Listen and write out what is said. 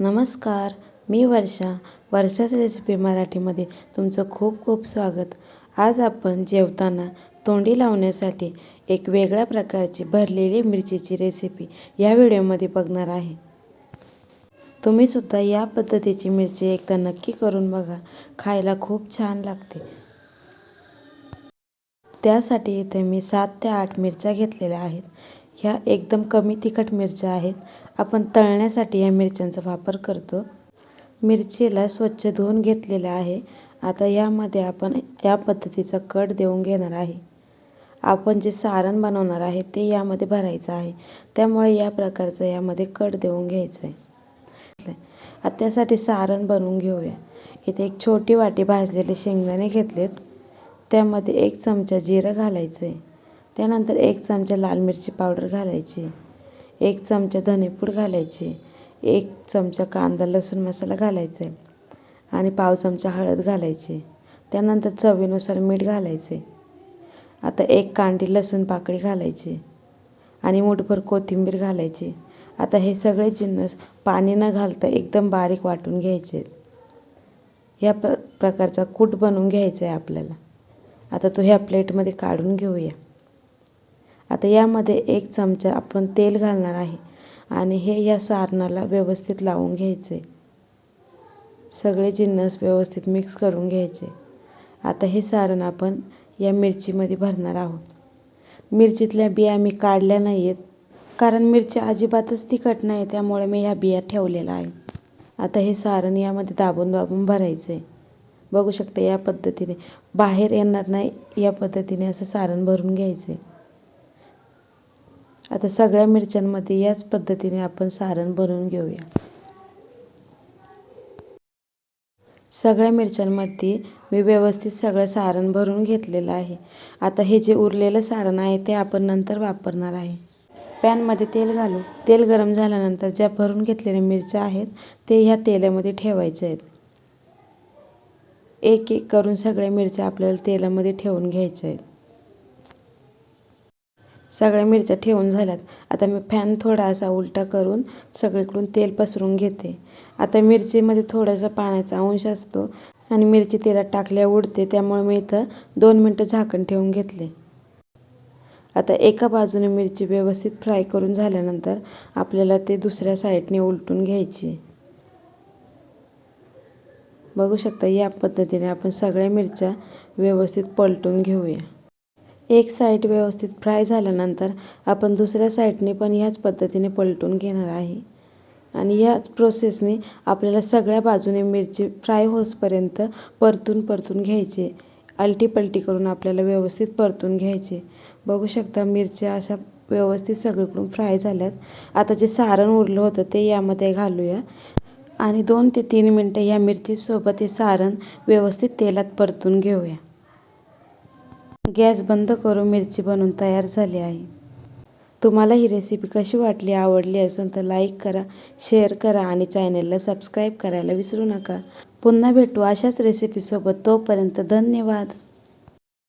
नमस्कार मी वर्षा. वर्षाच रेसिपी मराठीमध्ये तुमचं खूप खूप स्वागत. आज आपण जेवताना तोंडी लावण्यासाठी एक वेगळ्या प्रकारची भरलेली मिरचीची रेसिपी या व्हिडिओमध्ये बघणार आहे. तुम्हीसुद्धा या पद्धतीची मिरची एकदा नक्की करून बघा. खायला खूप छान लागते. त्यासाठी इथे मी सात ते आठ मिरच्या घेतलेल्या आहेत. ह्या एकदम कमी तिखट मिरच्या आहेत. आपण तळण्यासाठी या मिरच्यांचा वापर करतो. मिरचीला स्वच्छ धुवून घेतलेलं आहे. आता यामध्ये आपण या पद्धतीचा कट देऊन घेणार आहे. आपण जे सारण बनवणार आहे ते यामध्ये भरायचं आहे. त्यामुळे या प्रकारचं यामध्ये कट देऊन घ्यायचं आहे आता त्यासाठी सारण बनवून घेऊया. इथे एक छोटी वाटी भाजलेले शेंगदाणे घेतलेत. त्यामध्ये एक चमचा जिरं घालायचं आहे त्यानंतर एक चमचा लाल मिरची पावडर घालायची एक चमचा धनेपूड घालायची एक चमचा कांदा लसूण मसाला घालायचा आहे आणि पाव चमचा हळद घालायची. त्यानंतर चवीनुसार मीठ घालायचे. आता एक कांडी लसूण पाकळी घालायची आणि मुठभर कोथिंबीर घालायची. आता हे सगळे जिन्नस पाणी न घालता एकदम बारीक वाटून घ्यायचे. ह्या प्र प्रकारचा कूट बनवून घ्यायचा आहे आपल्याला. आता तो ह्या प्लेटमध्ये काढून घेऊया. आता यामध्ये एक चमचा आपण तेल घालणार आहे आणि हे या सारणाला व्यवस्थित लावून घ्यायचे. सगळे जिन्नस व्यवस्थित मिक्स करून घ्यायचे. आता हे सारण आपण या मिरचीमध्ये भरणार आहोत. मिरचीतल्या बिया मी काढल्या नाही आहेत कारण मिरची अजिबातच तिखट नाही त्यामुळे मी ह्या बिया ठेवलेल्या आहे आता हे सारण यामध्ये दाबून दाबून भरायचं आहे बघू शकता या पद्धतीने. बाहेर येणार नाही या पद्धतीने असं सारण भरून घ्यायचे आता सगळ्या मिरच्यांमध्ये याच पद्धतीने आपण सारण भरून घेऊया. सगळ्या मिरच्यांमध्ये मी व्यवस्थित सगळं सारण भरून घेतलेलं आहे. आता हे जे उरलेलं सारण आहे ते आपण नंतर वापरणार आहे. पॅनमध्ये तेल घालू तेल गरम झाल्यानंतर ज्या भरून घेतलेल्या मिरच्या आहेत ते ह्या तेलामध्ये ठेवायचे आहेत. एक एक करून सगळ्या मिरच्या आपल्याला तेलामध्ये ठेवून घ्यायच्या आहेत. सगळ्या मिरच्या ठेवून झाल्यात. आता मी फॅन थोडा असा उलटा करून सगळीकडून तेल पसरून घेते. आता मिरचीमध्ये थोडासा पाण्याचा अंश असतो आणि मिरची तेलात टाकल्या उडते त्यामुळे मी इथं दोन मिनटं झाकण ठेवून घेतले. आता एका बाजूने मिरची व्यवस्थित फ्राय करून झाल्यानंतर आपल्याला ते दुसऱ्या साईडने उलटून घ्यायची. बघू शकता या पद्धतीने आपण सगळ्या मिरच्या व्यवस्थित पलटून घेऊया. एक साईड व्यवस्थित फ्राय झाल्यानंतर आपण दुसऱ्या साईडने पण ह्याच पद्धतीने पलटून घेणार आहे. आणि याच प्रोसेसने आपल्याला सगळ्या बाजूने मिरची फ्राय होसपर्यंत परतून परतून घ्यायचे. अलटीपलटी करून आपल्याला व्यवस्थित परतून घ्यायचे. बघू शकता मिरच्या अशा व्यवस्थित सगळीकडून फ्राय झाल्यात. आता जे सारण उरलं होतं ते यामध्ये घालूया. आणि दोन ते तीन मिनटं या मिरचीसोबत हे सारण व्यवस्थित तेलात परतून घेऊया. गॅस बंद करून मिरची बनवून तयार झाली आहे. तुम्हाला ही रेसिपी कशी वाटली आवडली असेल तर लाईक करा शेअर करा आणि चॅनलला सबस्क्राईब करायला विसरू नका. पुन्हा भेटू अशाच रेसिपीसोबत तोपर्यंत धन्यवाद.